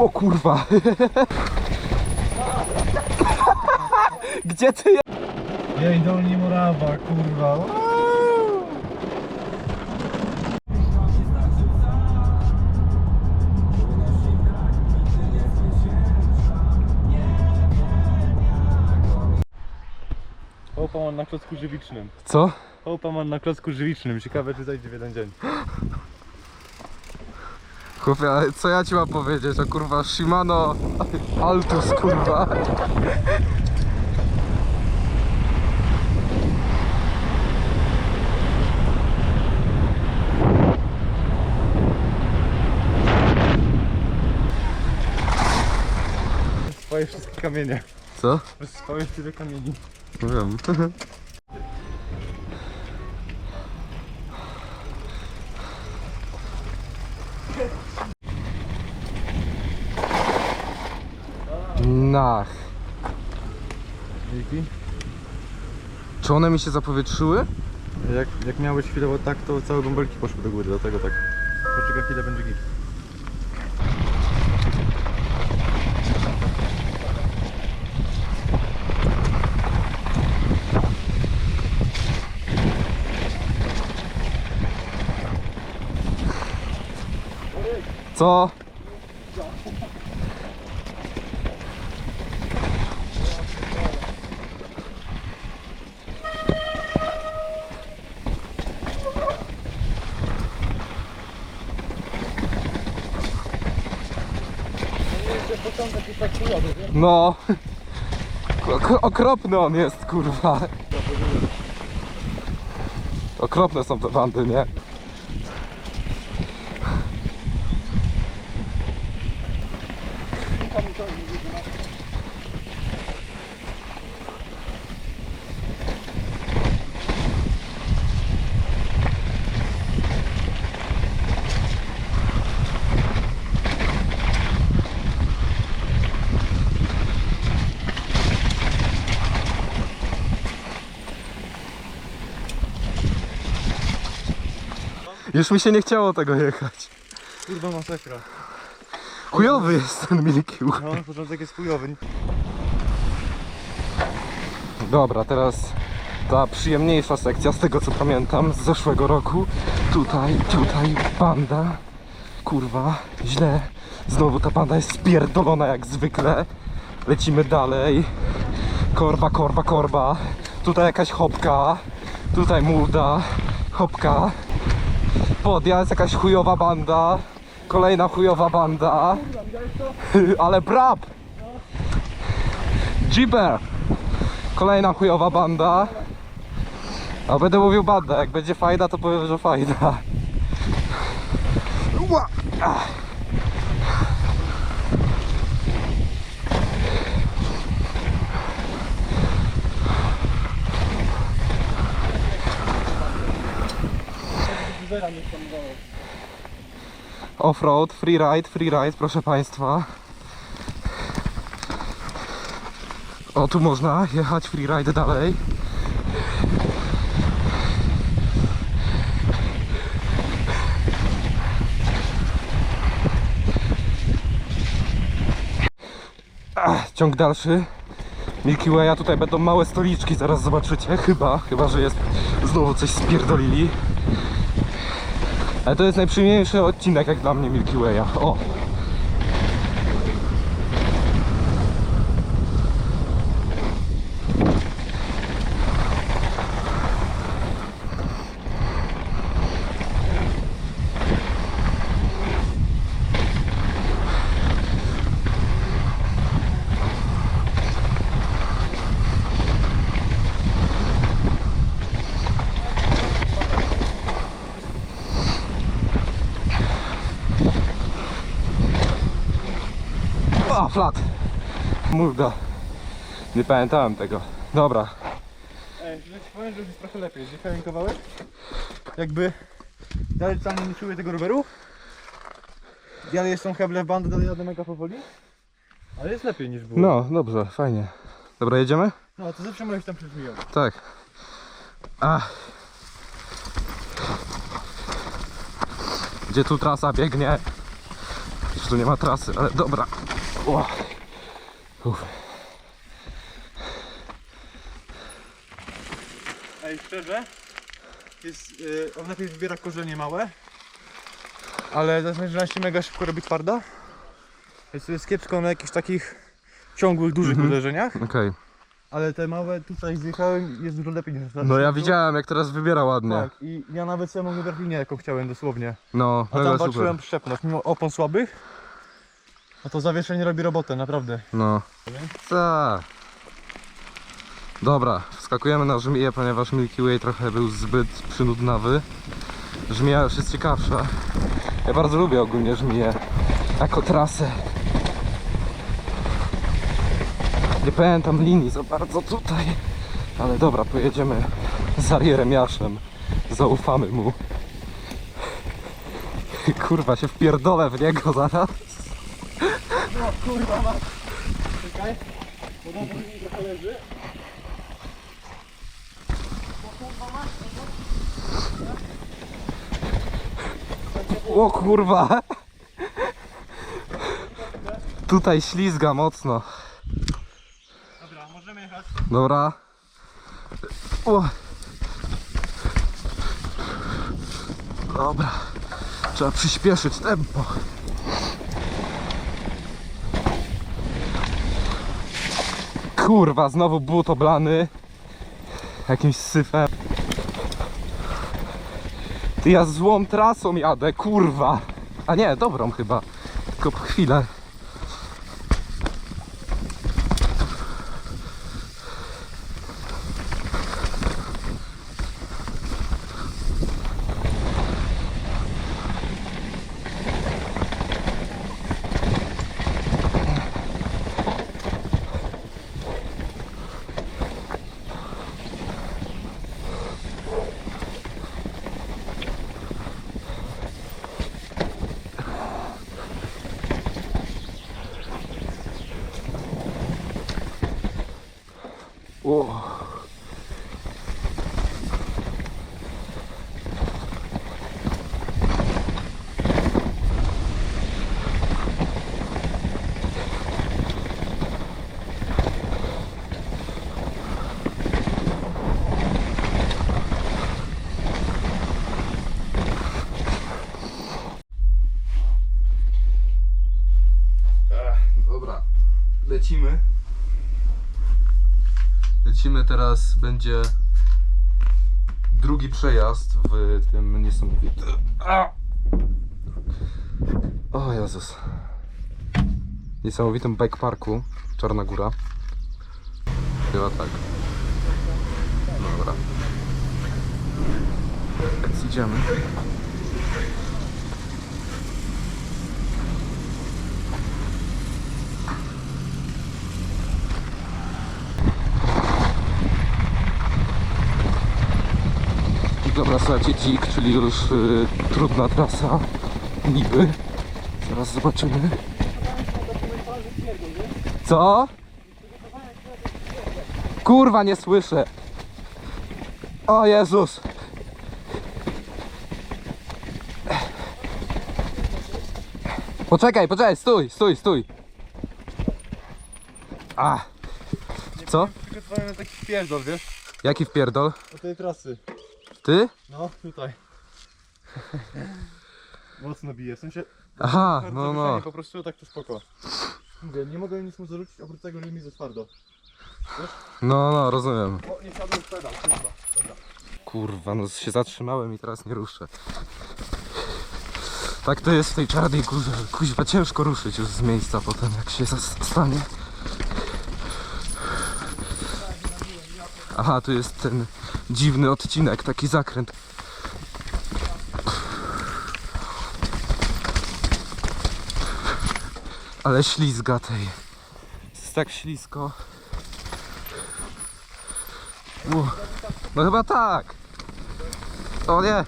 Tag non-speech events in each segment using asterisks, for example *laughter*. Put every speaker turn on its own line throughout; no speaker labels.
O kurwa. Gdzie ty je...
Jej, Dolni Morawa, kurwa. Hołpa mam na klocku żywicznym.
Co?
Hołpa mam na klocku żywicznym. Ciekawe czy zajdzie w jeden dzień.
Ale co ja ci mam powiedzieć? O kurwa Shimano Altus kurwa.
Swoje wszystkie kamienie.
Co?
Swoje tyle kamieni.
Wiem. *laughs* Nach.
Dzięki.
Czy one mi się zapowietrzyły?
Jak, jak miałeś chwilowo tak, to całe bąbelki poszły do góry, dlatego tak. Poczekaj chwilę, będzie git.
Co? No. Ok- Okropny on jest, kurwa. Okropne są te bandy, nie? Już mi się nie chciało tego jechać.
Kurwa masakra.
Chujowy jest ten Milky Way.
No, początek jest chujowy.
Dobra, teraz ta przyjemniejsza sekcja z tego co pamiętam z zeszłego roku. Tutaj, tutaj panda. Kurwa, źle. Znowu ta panda jest spierdolona jak zwykle. Lecimy dalej. Korba, korba, korba. Tutaj jakaś hopka. Tutaj mulda. Hopka. Podjazd, jakaś chujowa banda. Kolejna chujowa banda. *laughs* Ale brab! Jeeper! Kolejna chujowa banda. A będę mówił banda, jak będzie fajda, to powiem, że Ła! Ach. Offroad, freeride, freeride, proszę Państwa. O, tu można jechać freeride dalej. Ciąg dalszy. Milky Way'a tutaj będą małe stoliczki, zaraz zobaczycie. Chyba, chyba, że jest znowu coś spierdolili. Ale to jest najprzyjemniejszy odcinek jak dla mnie Milky Way'a. O! O, flat. Mulda. Nie pamiętałem tego. Dobra.
Ej, że ci powiem, że jest trochę lepiej. Zjechałem kawałek. Jakby dalej tam nie czuję tego roweru. Dalej jest są heble w bandy, dalej jadę mega powoli. Ale jest lepiej niż było.
No, dobrze, fajnie. Dobra, jedziemy?
No, to zawsze możesz tam przed mijał.
Tak. Ach. Gdzie tu trasa biegnie? że tu nie ma trasy, ale dobra. Ła. Uff.
Ej, szczerze, jest, yy, on lepiej wybiera korzenie małe, ale za 11 mega szybko robi twarda. Jest, jest kiepsko na jakichś takich ciągłych, dużych
Mhm.
uderzeniach,
Okej.
ale te małe tutaj zjechałem jest dużo lepiej niż
No ja widziałem jak teraz wybiera ładnie.
Tak, i ja nawet sobie mogę brać linię jaką chciałem dosłownie.
No,
A
mega
tam
super.
walczyłem przyczepność, mimo opon słabych, no to zawieszenie robi robotę, naprawdę.
No. Tak. Dobra, wskakujemy na żmiję, ponieważ Milky Way trochę był zbyt przynudnawy. Żmija już jest ciekawsza. Ja bardzo lubię ogólnie żmiję jako trasę. Nie pamiętam linii za bardzo tutaj. Ale dobra, pojedziemy z Arieremiaszem. Zaufamy mu. Kurwa, się wpierdolę w niego zaraz.
No kurwa ma. Czekaj, bo dobrze mi trochę leży.
O kurwa! Tutaj ślizga mocno.
Dobra, możemy jechać.
Dobra. O. Dobra. Trzeba przyspieszyć tempo. Kurwa, znowu but oblany jakimś syfem. Ty ja złą trasą jadę, kurwa. A nie, dobrą chyba. Tylko po chwilę. O. Ech, Dobra, lecimy. Lecimy teraz, będzie drugi przejazd w tym niesamowitym. O Jezus. Niesamowitym bike parku Czarna Góra. Chyba tak. Dobra. Więc idziemy. Dobra, słuchajcie, dzik, czyli już y, trudna trasa. Niby. Zaraz zobaczymy. Co? Kurwa, nie słyszę. O Jezus. Poczekaj, poczekaj, stój, stój, stój. A. Co?
Przygotowałem na taki pierdol, wiesz?
Jaki wpierdol?
Do tej trasy.
Ty?
No, tutaj. *laughs* Mocno bije, w sensie
Aha,
bardzo
no no.
po prostu tak to spoko. Mówię, nie mogę nic mu zarzucić oprócz tego, że mi za twardo.
No, no, rozumiem.
O, nie siadłem w pedał, kurwa. Dobra.
Kurwa, no się zatrzymałem i teraz nie ruszę. Tak to jest w tej czarnej górze. Kuźwa, ciężko ruszyć już z miejsca potem, jak się zas- stanie. Aha, tu jest ten dziwny odcinek, taki zakręt. Ale ślizga tej. Jest tak ślisko. Uff. No chyba tak. O nie.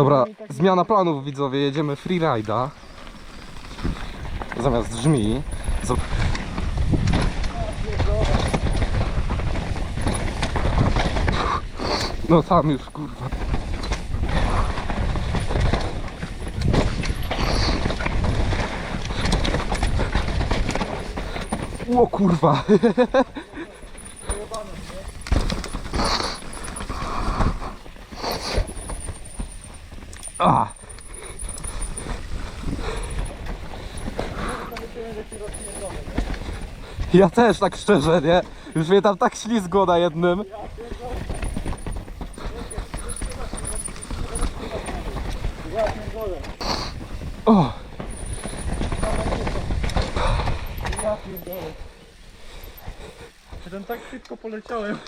Dobra, zmiana planów widzowie, jedziemy freeride'a. Zamiast żmi. Z- No tam już kurwa. O kurwa. *laughs* A. Ja też tak szczerze, nie? Już mnie tam tak ślizgło na jednym. O!
Ja tam tak szybko poleciałem.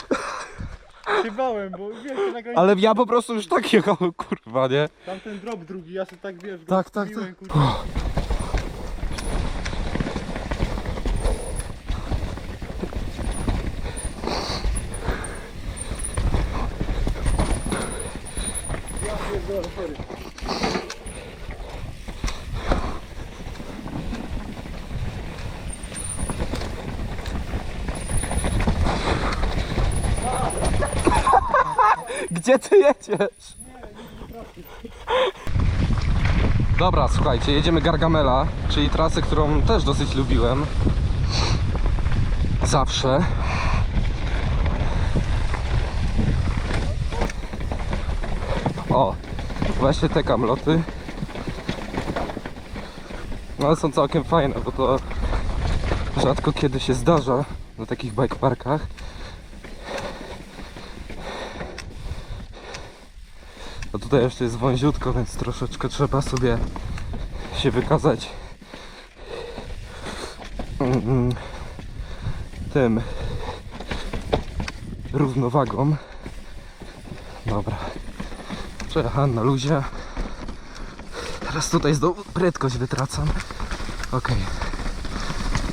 Się bałem, bo wiesz, na granicy
Ale ja po prostu już tak jechałem, kurwa, nie?
tam ten drop drugi, ja sobie tak wiesz, go
Tak, tak, tak.
kurwa. Ja pierdolę, sorry.
Gdzie ty jedziesz? Dobra, słuchajcie, jedziemy Gargamela, czyli trasę, którą też dosyć lubiłem. Zawsze. O, właśnie te kamloty. No są całkiem fajne, bo to rzadko kiedy się zdarza na takich bike parkach. Tutaj jeszcze jest wąziutko, więc troszeczkę trzeba sobie się wykazać mm, tym równowagą. Dobra. Przejechałem na luzie. Teraz tutaj znowu prędkość wytracam. Ok.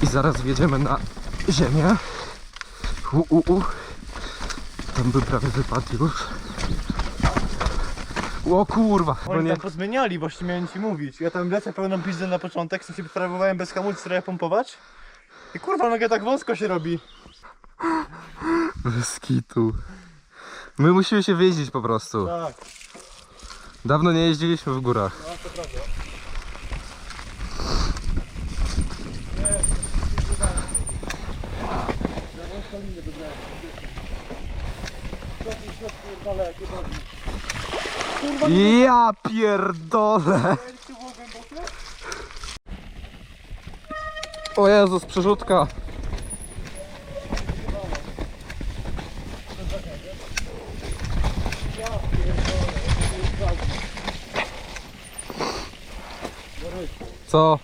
I zaraz wjedziemy na ziemię. U, u, u. Tam by prawie wypadł już. O kurwa, bo
Oni
nie.
tam pozmieniali, właśnie miałem ci mówić. Ja tam lecę pełną pizdę na początek, w sensie próbowałem bez hamulca trochę pompować. I kurwa, noga tak wąsko się robi.
Bez kitu. My musimy się wyjeździć po prostu.
Tak,
Dawno nie jeździliśmy w górach.
no to prawda.
Ja pierdolę. O Jezus, przerzutka. Co?